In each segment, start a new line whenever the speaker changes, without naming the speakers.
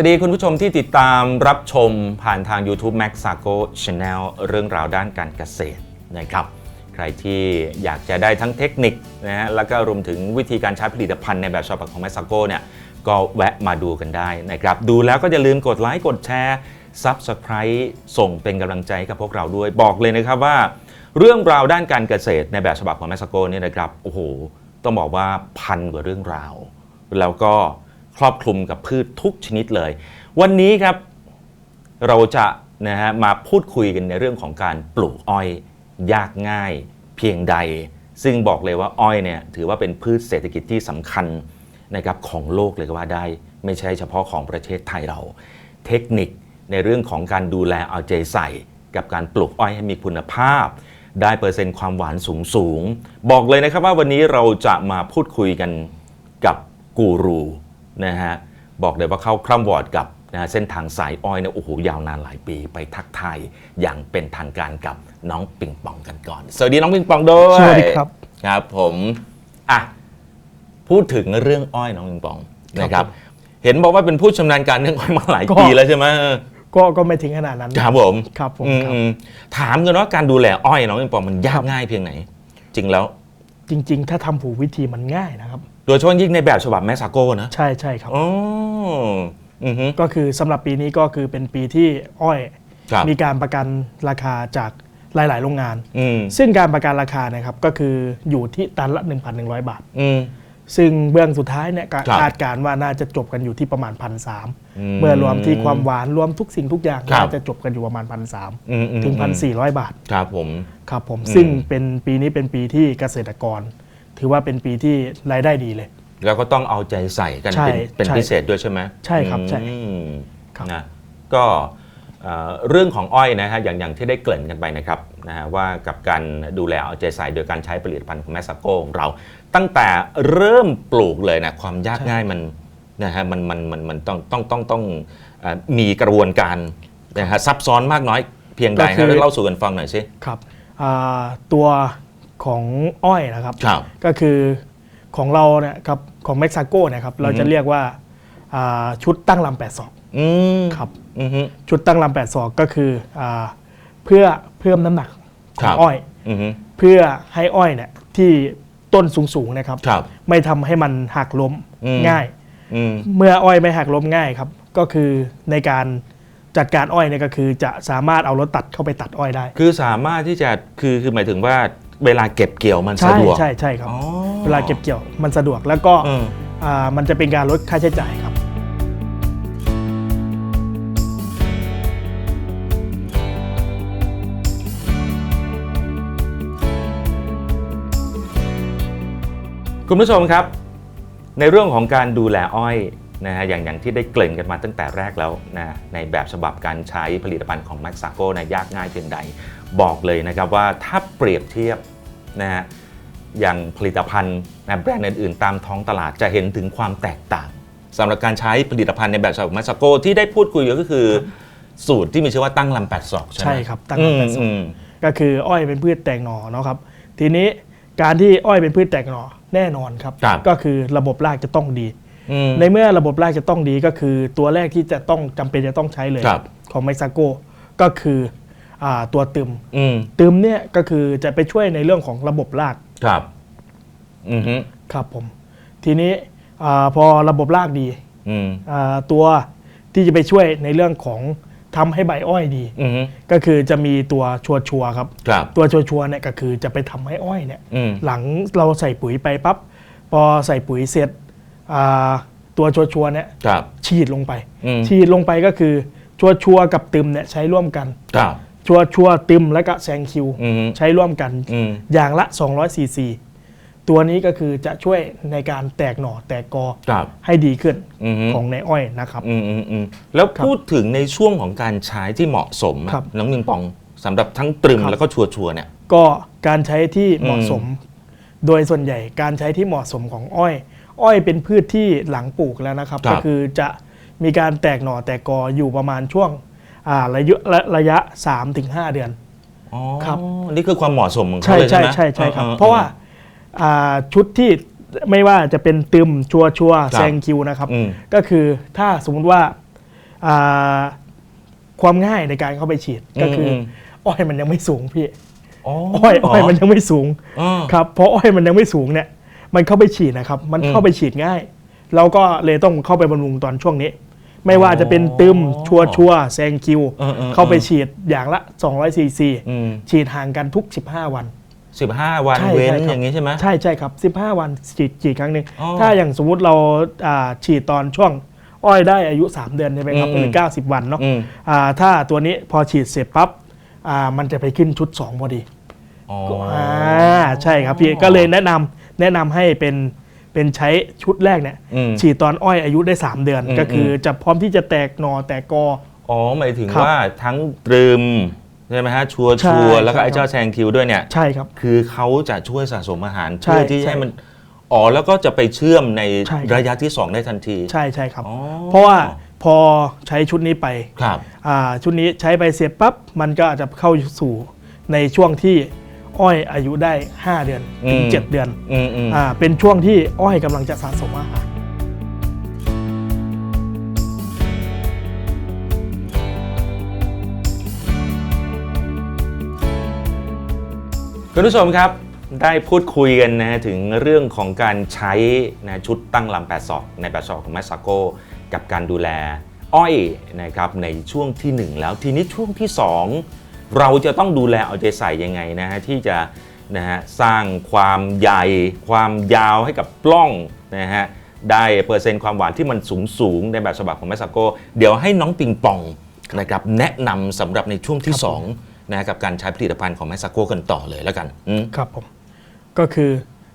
สวัสดีคุณผู้ชมที่ติดตามรับชมผ่านทาง YouTube Max s a g o Channel เรื่องราวด้านการเกษตรนะครับ ใครที่อยากจะได้ทั้งเทคนิคนะฮะแล้วก็รวมถึงวิธีการใช้ผลิตภัณฑ์ในแบบฉบับของ Max s a g o เนี่ยก็แวะมาดูกันได้นะครับ ดูแล้วก็อย่าลืมกดไลค์กดแชร์ Subscribe ส่งเป็นกำลังใจให้กับพวกเราด้วยบอกเลยนะครับว่า เรื่องราวด้านการเกษตรในแบบฉบับของ Max s a g o เนี่ยนะครับโอ้โหต้องบอกว่าพันกว่าเรื่องราว แล้วก็ ครอบคลุมกับพืชทุกชนิดเลย วันนี้ครับเราจะนะฮะมาพูดคุยกันในเรื่องของการปลูกอ้อยยากง่ายเพียงใด ซึ่งบอกเลยว่าอ้อยเนี่ยถือว่าเป็นพืชเศรษฐกิจที่สำคัญนะครับของโลกเลยก็ว่าได้ ไม่ใช่เฉพาะของประเทศไทยเรา เทคนิคในเรื่องของการดูแลเอาใจใส่ กับการปลูกอ้อยให้มีคุณภาพ ได้เปอร์เซ็นต์ความหวานสูงสูง บอกเลยนะครับว่าวันนี้เราจะมาพูดคุยกันกับกูรู นะฮะบอกเลยว่าเข้าคร่ำวอร์ดกับนะฮะเส้นทางสายอ้อยเนี่ยโอ้โหยาวนานหลายปีไปทักทายอย่างเป็นทางการกับน้องปิงปองกันก่อน สวัสดีน้องปิงปองด้วย
สวัสดีครับ
ครับผมอะพูดถึงเรื่องอ้อยน้องปิงปองนะครับ เห็นบอกว่าเป็นผู้ชำนาญการเรื่องอ้อยมาหลาย
ก็
ปีแล้วใช่ไหม
ก็ก็ไม่ถึงขนาดนั้น
ครับผม
ครับผม
อืม
ครับ
อืมถามกันว่าการดูแลอ้อยน้องปิงปองมันยากง่ายเพียงไหน จริงแล้ว
จริง ๆ ถ้าทำผูกวิธีมันง่ายนะครับ
โดยเฉพาะยิ่งในแบบฉบับแมสซาโก้นะ
ใช่ใช่ครับ
อ๋ออือฮึ
ก็คือสำหรับปีนี้ก็คือเป็นปีที่อ้อย
ครับ
มีการประกันราคาจากหลาย ๆ โรงงาน
อืม
ซึ่งการประกันราคานะครับก็คืออยู่ที่ตันละ 1,100 บาท
อืม
ซึ่งเบื้องสุดท้ายเนี่ยก็
ครับ
คาดการณ์ว่าน่าจะจบกันอยู่ที่ประมาณพันสาม
อืม
เมื่อรวมที่ความหวานรวมทุกสิ่งทุกอย่าง
ครับ
น่าจะจบกันอยู่ประมาณพันสาม
อืมอืม
ถึงพันสี่ร้อยบาท
ครับผม
ครับผม
อืม
ซึ่งเป็นปีนี้เป็นปีที่เกษตรกร ถือว่าเป็นปีที่รายได้ดีเลย
แล้วก็ต้องเอาใจใส่กัน
ใช่
เป็นเป็น
ใช่
พิเศษด้วยใช่ไหม
ใช่ครับใช่
อืม
ครับ
นะก็เอ่อเรื่องของอ้อยนะฮะอย่างอย่างที่ได้เกริ่นกันไปนะครับนะฮะว่ากับการดูแลเอาใจใส่โดยการใช้ผลิตภัณฑ์ของแมสซาโกของเรา ตั้งแต่เริ่มปลูกเลยนะความยากง่ายมันนะฮะมันมันมันมันต้องต้องต้องต้องเอ่อมีกระบวนการนะฮะซับซ้อนมากน้อยเพียงใด
ก็คื
ฮะ
อ
เล่าสู่กันฟังหน่อยสิ
ครับอ่าตัว ของอ้อยนะครับ
ครับ
ก็คือของเราเนี่ยครับของเม็กซิโกเนี่ยครับเราจะเรียกว่าอ่าชุดตั้งลำแปดศอก
อืม
ครับ
อือฮึ
ชุดตั้งลำแปดศอกก็คืออาเพื่อเพิ่มน้ำหนักข
ครั
อง
บ
อ้อย
อือฮึ
เพื่อให้อ้อยเนี่ยที่ต้นสูงๆนะครับ
ครับ
ไม่ทำให้มันหักล้ม
อืม
ง่าย
อืม
เมื่ออ้อยไม่หักล้มง่ายครับ ก็คือในการจัดการอ้อยเนี่ยก็คือจะสามารถเอารถตัดเข้าไปตัดอ้อยได้
คือสามารถที่จะคือคือหมายถึงว่า เวลาเก็บเกี่ยวมัน
ใช่
สะดวก
ใช่ใช่ครับ
อ๋อ
เวลาเก็บเกี่ยวมันสะดวกแล้วก็
เออ
อ่ามันจะเป็นการลดค่าใช้จ่ายครับ
คุณผู้ชมครับ ในเรื่องของการดูแลอ้อย นะฮะอย่างอย่างที่ได้เกริ่นกันมาตั้งแต่แรกแล้วนะในแบบฉบับการใช้ผลิตภัณฑ์ของ Max s a g o นะยากง่ายเพียงใด บอกเลยนะครับว่าถ้าเปรียบเทียบนะฮะอย่างผลิตภัณฑ์นะแบรนด์อื่นๆ ตามท้องตลาดจะเห็นถึงความแตกต่างสำหรับการใช้ผลิตภัณฑ์ในแบบฉบับ Max s a g o ที่ได้พูดคุยก็คือ สูตรที่มีชื่อว่าตั้งลำแปดศอกใช่ไหม
ใช่ครับตั้งลำแปดศอก
อืม
ก็คืออ้อยเป็นพืชแตกหน่อเนาะครับทีนี้การที่อ้อยเป็นพืชแตกหน่อแน่นอนครับ
ครับ
ก็คือระบบรากจะต้องดี
อืม
ในเมื่อระบบรากจะต้องดีก็คือตัวแรกที่จะต้องจำเป็นจะต้องใช้เลย
ครับ
ของเม็กซิโกก็คืออาตัวตึม
อืม
ตึมเนี่ยก็คือจะไปช่วยในเรื่องของระบบราก
ครับอือฮึ
ครับผม ทีนี้อาพอระบบรากดี
อืม
อ่าตัวที่จะไปช่วยในเรื่องของทำให้ใบอ้อยดี
อือฮึ
ก็คือจะมีตัวชัวชัวร์ๆครับ
ครับ
ตัวชัวชัวร์ๆเนี่ยก็คือจะไปทำให้อ้อยเนี่ย
อืม
หลังเราใส่ปุ๋ยไปปั๊บพอใส่ปุ๋ยเสร็จอ่า ตัวชัวชัวร์ๆเนี่ย
ครับ
ฉีดลงไป
อืม
ฉีดลงไปก็คือชัวชัวร์ๆกับตึมเนี่ยใช้ร่วมกัน
ครับ
ชัวชัวร์ๆตึมและก็แซงคิว
อือฮึ
ใช้ร่วมกัน
อืม
อย่างละ 200ซีซีตัวนี้ก็คือจะช่วยในการแตกหน่อแตกกอ
ครับ
ให้ดีขึ้น
อือฮึ
ของในอ้อยนะครับ
อืมอืมอืมแล้ว
ครับ
พูดถึงในช่วงของการใช้ที่เหมาะสมอะ
ครับ
น้องมิงปองสำหรับทั้งตรึม
ครับ
แล้วก็ชัวชัวร์ๆเนี่ย
ก็การใช้ที่เหมาะ
อืม
สม โดยส่วนใหญ่การใช้ที่เหมาะสมของอ้อย อ้อยเป็นพืชที่หลังปลูกแล้วนะครับ ก็คือจะมีการแตกหน่อแตกกออยู่ประมาณช่วงอ่าระยะระระยะ 3-5 เดือน
อ๋อ
ครับ
นี่คือความเหมาะสมของเขา
ใช่
เลยใช่
ใช่
ไหม
ใช่ใช่ครับ
ออออ
เพราะว่าอ่าชุดที่ไม่ว่าจะเป็นตึมชัวชัว
ครับ
แซงคิวนะครับ
อืม
ก็คือถ้าสมมุติว่าอ่าความง่ายในการเข้าไปฉีดก็คืออ
ม
อ้อยมันยังไม่สูงพี่
อ๋อ
อ้อยอ้อยมันยังไม่สูง
อ๋อ
ครับเพราะอ้อยมันยังไม่สูงเนี่ย มันเข้าไปฉีดนะครับ มัน
อืม
เข้าไปฉีดง่าย เราก็เลยต้องเข้าไปบำรุงตอนช่วงนี้ ไม่ว่าจะเป็นตึมชัวชัวแซงคิว
เออเออ
เข้าไปฉีดอย่างละ200ซีซี
อืม
ฉีดห่างกันทุก 15 วัน
สิบห้าวัน
ใช่
เว้น
ใช่ครับ
อย่างนี้ใช่ไหม
ใช่ใช่ครับ 15 วันฉีดฉีดครั้งหนึ่ง
อ๋อ
ถ้าอย่างสมมุติเราอ่าฉีดตอนช่วงอ้อยได้อายุ 3 เดือนใช่ไหมครับ
อืม
หรือ90 วันเนาะ
อืม
อ่าถ้าตัวนี้พอฉีดเสร็จปั๊บอ่ามันจะไปขึ้นชุด 2 พอดี
อ๋อ
อ่าใช่ครับพี่ก็เลยแนะนำ แนะนำให้เป็นเป็นใช้ชุดแรกเนี่ย
อืม
ฉีดตอนอ้อยอายุได้ 3 เดือน
อืม
ก็คือจะพร้อมที่จะแตกหนอแตกกอ
อ๋อหมายถึง
ครับ
ว่าทั้งตรึมใช่ไหมฮะชัว
ใช่
ชัวแล้วก็
ใช่
ไอ้เจ้าแซงคิวด้วยเนี่ย
ใช่ครับ
คือเขาจะช่วยสะสมอาหาร
ใช่
เพื่อที่
ใช่
ให้มันอ๋อแล้วก็จะไปเชื่อมใน
ใช่ครับ
ระยะที่ 2 ได้ทันที
ใช่ใช่ครับ
อ๋อ
เพราะว่าพอใช้ชุดนี้ไป
ครับ
อ่าชุดนี้ใช้ไปเสร็จปั๊บมันก็อาจจะเข้าสู่ในช่วงที่ อ้อยอายุได้ 5 เดือนถึง
อืม
7เดือน
อืมอืม
อ่าเป็นช่วงที่อ้อยกำลังจะสะสมอาหาร
คุณผู้ชมครับ ได้พูดคุยกันนะถึงเรื่องของการใช้นะชุดตั้งลำแปดศอกในแปดศอกของแมสซาโกกับการดูแล อ้อยนะครับในช่วงทีหนึ่1แล้วทีนี้ช่วงที่2 เราจะต้องดูแลเอาใจใส่ยังไงนะฮะที่จะนะฮะสร้างความใหญ่ ความยาวให้กับปล้องนะฮะได้เปอร์เซ็นต์ความหวานที่มันสูงสูงๆในแบบฉบับของแมสซาโกเดี๋ยวให้น้องปิงปองนะครับแนะนำสำหรับในช่วงที่
ครับผม
2นะกับการใช้ผลิตภัณฑ์ของแมสซาโกกันต่อเลยแล้วกันอืม
ครับผมก็คือ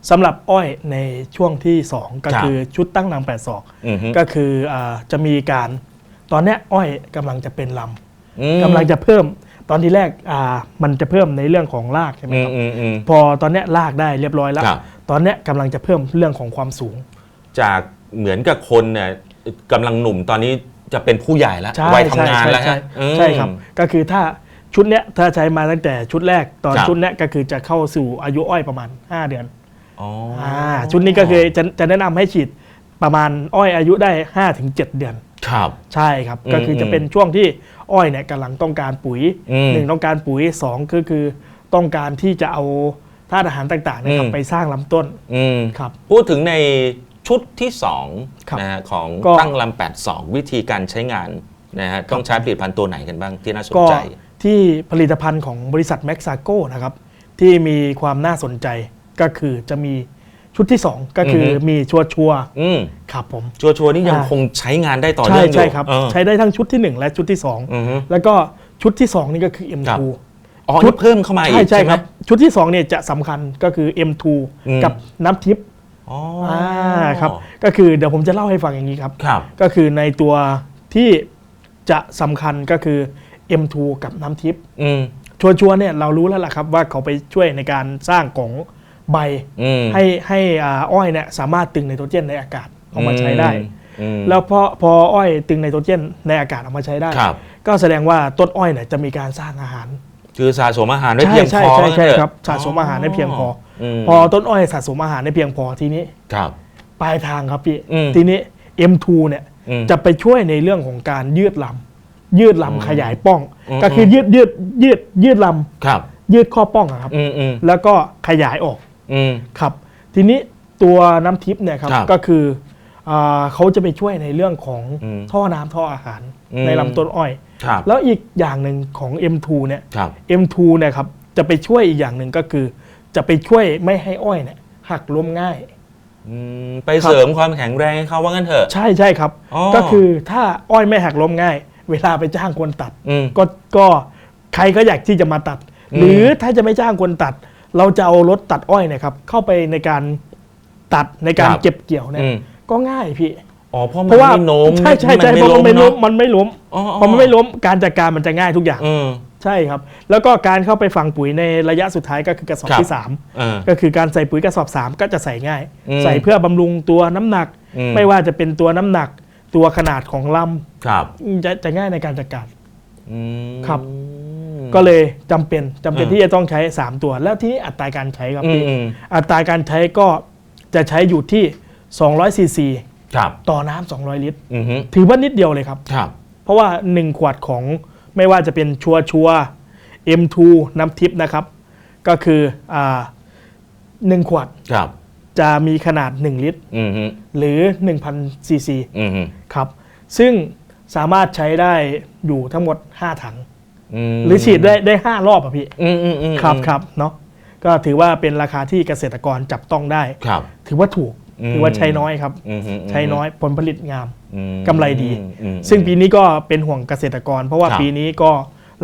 สำหรับอ้อยในช่วงที่ 2 ก็
ครับ
คือชุดตั้งนำแปดศอก
อือฮึ
ก็คืออาจะมีการตอนเนี้ยอ้อยกำลังจะเป็นล
อืมำ
กำลังจะเพิ่ม ตอนที่แรกอ่ามันจะเพิ่มในเรื่องของรากใช่ไหม
อื
ค
ม
รับ
อืมอืม
พอตอนเนี้ยรากได้เรียบร้อยแล้ว
ครับ
ตอนเนี้ยกำลังจะเพิ่มเรื่องของความสูง
จากเหมือนกับคนเนี่ยกำลังหนุ่มตอนนี้จะเป็นผู้ใหญ่แล้ว
ใช่
วัยทำงาน
ใช่
แล้ว
ใช่
ฮะอืม
ใช่ครับก็คือถ้าชุดเนี้ยถ้าใช้มาตั้งแต่ชุดแรกตอน
ครับ
ชุดเนี้ยก็คือจะเข้าสู่อายุอ้อยประมาณ 5 เดือน
อ๋อ
อ่าชุดนี้ก็คือจะจะแนะนำให้ฉีดประมาณอ้อยอายุได้ 5-7 เดือน
ครับ
ใช่ครับ
อืม
ก็คือจะเป็นช่วงที่ อ้อยเนี่ยกำลังต้องการปุ๋ย
อืม
หนึ่งต้องการปุ๋ยสองก็คือต้องการที่จะเอาธาตุอาหารต่างๆเนะครับ
อืม
ไปสร้างลำต้น
อืม
ครับ
พูดถึงในชุดที่
ครับ
2นะฮะของ
ก็
ตั้งลำแปดสองวิธีการใช้งานนะฮะต้องใช้ผลิตภัณฑ์ตัวไหนกันบ้างที่น่าสน
ก็
ใจ
ที่ผลิตภัณฑ์ของบริษัทแม็กซาโกนะครับที่มีความน่าสนใจก็คือจะมี ชุดที่ 2 ก็คืออ
อฮึ
มีชัวชัวร์
อืม
ๆครับผม
ชัวร์ๆนี่ยัง
อ่า
คงใช้งานได้ต่อ
ใช่
เนื่องอยู่
ใช่ครับ
เออ
ใช้ได้ทั้งชุดที่ 1 และชุดที่
อือฮึ
2 แล้วก็ชุดที่ 2 นี่ก็คือ
ครั
M2
บอ๋อ
ชุ
นี่
ด
เพิ่มเข้ามาอี
ใช่
ก
ใช่
ใช่ไห
ค
ม
รับ ชุดที่ 2 เนี่ยจะสำคัญก็คือ M2
อืม
กับน้ำทิพย์
อ๋อ
อ่าครับก็คือเดี๋ยวผมจะเล่าให้ฟังอย่างนี้ครับ
ครับ
ก็คือในตัวที่จะสำคัญก็คือ M2 กับน้ำทิพย์
อืม
ชัวร์ๆเนี่ยเรารู้แล้วล่ะครับว่าเขาไปช่วยในการสร้างของ ใบ
อืม
ให้ให้อ่าอ้อยเนี่ยสามารถตึงไนโตรเจนในอากาศเอามาใช้ได้
อืม
แล้วพอพออ้อยตึงไนโตรเจนในอากาศเอามาใช้ได้
ครับ
ก็แสดงว่าต้นอ้อยเนี่ยจะมีการสร้างอาหาร
คือสะสมอาหารไว้
ใช่
เพียง
ใช่
พอ
ใช่ใช่
ว่างั้นเถอะ
ครับสะสมอาหารได้เพียงพออ
ม
พอต้นอ้อยสะสมอาหารได้เพียงพอทีนี้
ครับ
ปลายทางครับพี่
อืม
ทีนี้ M2 เนี่ย
อืม
จะไปช่วยในเรื่องของการยืดลำยืดลำขยายป้อง
อืม
ก็คือยืดยืดยืดยืดล
ครับำ
ยืดข้อป้องอะครับ
อืมอืม
แล้วก็ขยายออก
อืม
ครับ ทีนี้ตัวน้ำทิพย์เนี่ยครับ
ครับ
ก็คืออ่าเขาจะไปช่วยในเรื่องของ
อืม
ท่อน้ำท่ออาหาร
อืม
ในลำต้นอ้อย
ครับ
แล้วอีกอย่างหนึ่งของ M2 เนี่ย
ครับ
M2 เนี่ยครับจะไปช่วยอีกอย่างหนึ่งก็คือ จะไปช่วยไม่ให้อ้อยเนี่ยหักล้มง่าย
อืม ไปเสริมความแข็งแรงให้เขาว่างั้นเถอะ
ใช่ใช่ครับ
อ๋อ
ก็คือถ้าอ้อยไม่หักล้มง่าย เวลาไปจ้างคนตัด
อืม
ก็ก็ใครก็อยากที่จะมาตัด
อืม
หรือถ้าจะไม่จ้างคนตัด เราจะเอารถตัดอ้อยเนะครับเข้าไปในการตัดในการเก็บเกี่ยวเนี่ย
อืม
ก็ง่ายพี่
อ๋อเพราะ
เพ
มัน
ราะว่า
ไม่โน้ม
ใช่ใช่ใช่
น
เพราะมันไม่ล้ม
เนอะ
มันไม่ล้ม
อ๋อ
พอมันไม่ล้มการจัดการมันจะง่ายทุกอย่าง
อืม
ใช่ครับ แล้วก็การเข้าไปฝังปุ๋ยในระยะสุดท้ายก็คือกระสอบ
ครับ
ที่3
เออ
ก็คือการใส่ปุ๋ยกระสอบ3ก็จะใส่ง่าย
อืม
ใส่เพื่อบำรุงตัวน้ำหนัก
อืม
ไม่ว่าจะเป็นตัวน้ำหนัก ตัวขนาดของล
ครับำ
จะจะง่ายในการจัดการ
อืม
ครับ ก็เลยจำเป็นจำเป็น
อืม
ที่จะต้องใช้ 3 ตัว แล้วที่นี้อัตราการใช้ครับ
อืม
พี่
อืม
อัตราการใช้ก็จะใช้อยู่ที่200ซีซี
ครับ
ต่อน้ำ200 ลิตร
อืมฮึ
ถือว่านิดเดียวเลยครับ
ครับ
เพราะว่า 1 ขวดของไม่ว่าจะเป็นชัวชัว M2 น้ำทิพย์นะครับ ก็คืออ่าหนึ่งขวด
ครับ
จะมีขนาด 1 ลิตร
อืมฮึ
หรือ1,000ซีซี
อืมฮึ
ครับ ซึ่งสามารถใช้ได้อยู่ทั้งหมด 5 ถัง
ม
หรือฉีดได้ได้5รอบอะพี่
อืมอืมอืม
ครับครับเนาะก็ถือว่าเป็นราคาที่เกษตรกรจับต้องได้
ครับ
ถือว่าถูก
อืม
ถือว่าใช้น้อยครับ
อืมฮึ
ใช้น้อยผลผลิตงาม
อืม
กำไรดี
อืม
ซึ่งปีนี้ก็เป็นห่วงเกษตรกร เพราะว่า
ครับ
ปีนี้ก็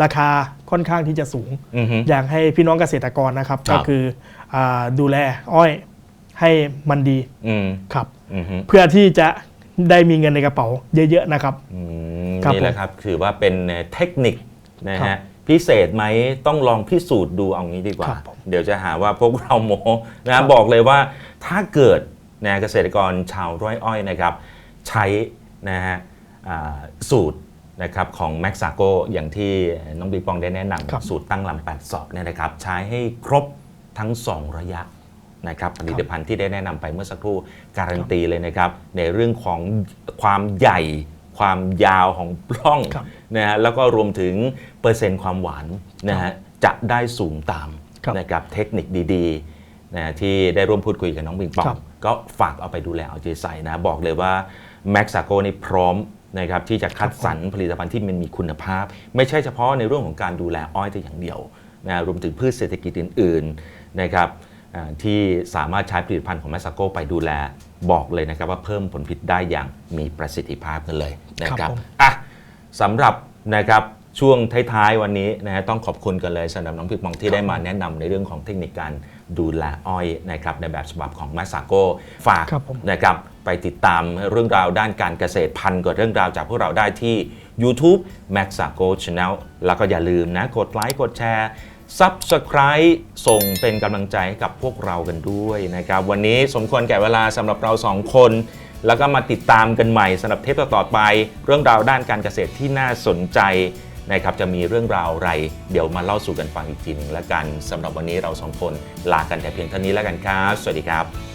ราคาค่อนข้างที่จะสูง
อืมฮึ
อยากให้พี่น้องเกษตรกรนะครับ
ครั
ก็
บ
คืออาดูแลอ้อยให้มันดี
อืม
ครับ
อืมฮึ
เพื่อที่จะได้มีเงินในกระเป๋าเยอะๆนะครับ
อืม
ครับ
นี่แหละครับ ถือว่าเป็นเทคนิค นะ
ครั
ฮะ
บ
พิเศษไหมต้องลองพิสูจน์ดูเอางี้ดีกว่า
ครับผม
เดี๋ยวจะหาว่าพวกเราโมนะ
ครั
ฮะ
บ
บอกเลยว่าถ้าเกิดนะเกษตรกรชาวไร่อ้อยนะครับ ใช้นะฮะอ่าสูตรนะครับของ m a x a g o อย่างที่น้องบีปองได้แนะน
ครับำ
สูตรตั้งลำแปดศอกเนี่ยนะครับ ใช้ให้ครบทั้ง 2 ระยะนะครับผลิตภัณฑ์ที่ได้แนะนำไปเมื่อสักครู่การันตีเลยนะครับ ในเรื่องของความใหญ่ความยาวของปล้อง
ครับ
นะฮะแล้วก็รวมถึงเปอร์เซ็นต์ความหวานนะฮะจะได้สูงตาม
ครับ
นะครับเทคนิคดีๆนะที่ได้ร่วมพูดคุยกับน้องปิงปอ
ครั
ง
บ
ก็ฝากเอาไปดูแลเอาใจใส่นะบอกเลยว่า m a x a g o นี่พร้อมนะครับที่จะคัดสรรผลิตภัณฑ์ที่มันมีคุณภาพ ไม่ใช่เฉพาะในเรื่องของการดูแลอ้อยแต่อย่างเดียวนะรวมถึงพืชเศรษฐกิจอื่นๆนะครับอ่าที่สามารถใช้ผลิตภัณฑ์ของ m a x a g o ไปดูแลบอกเลยนะครับว่าเพิ่มผลผลิตได้อย่างมีประสิทธิภาพกันเลยนะค
ครั
รับบ
ผม
อะ สำหรับนะครับช่วงท้ายๆวันนี้นะฮะต้องขอบคุณกันเลยสำหรับน้องพิกมองที่ได้มาแนะนำในเรื่องของเทคนิคการดูแลอ้อยนะครับในแบบฉบับของมาสาโกฝาก
ครับผม
นะครับไปติดตามเรื่องราวด้านการเกษตรพันกว่าเรื่องราวจากพวกเราได้ที่ YouTube Max a g o Channel แล้วก็อย่าลืมนะกดไลค์กดแชร์ Subscribe ส่งเป็นกำลังใจให้กับพวกเรากันด้วยนะครับ วันนี้สมควรแก่เวลาสำหรับเราสองคน แล้วก็มาติดตามกันใหม่สำหรับเทปต่อๆไป เรื่องราวด้านการเกษตรที่น่าสนใจนะครับจะมีเรื่องราวอะไร เดี๋ยวมาเล่าสู่กันฟังอีกทีหนึ่งแล้วกันสำหรับวันนี้เราสองคนลากันแต่เพียงเท่านี้แล้วกันครับ สวัสดีครับ